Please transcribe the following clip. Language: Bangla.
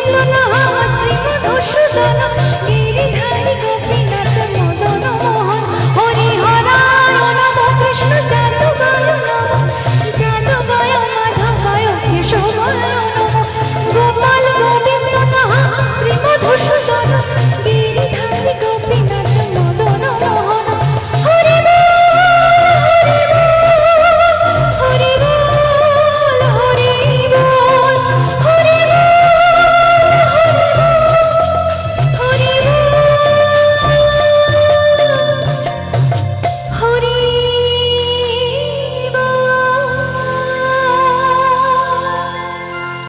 কৃষ্ণ নাম শ্রী মধুসূদন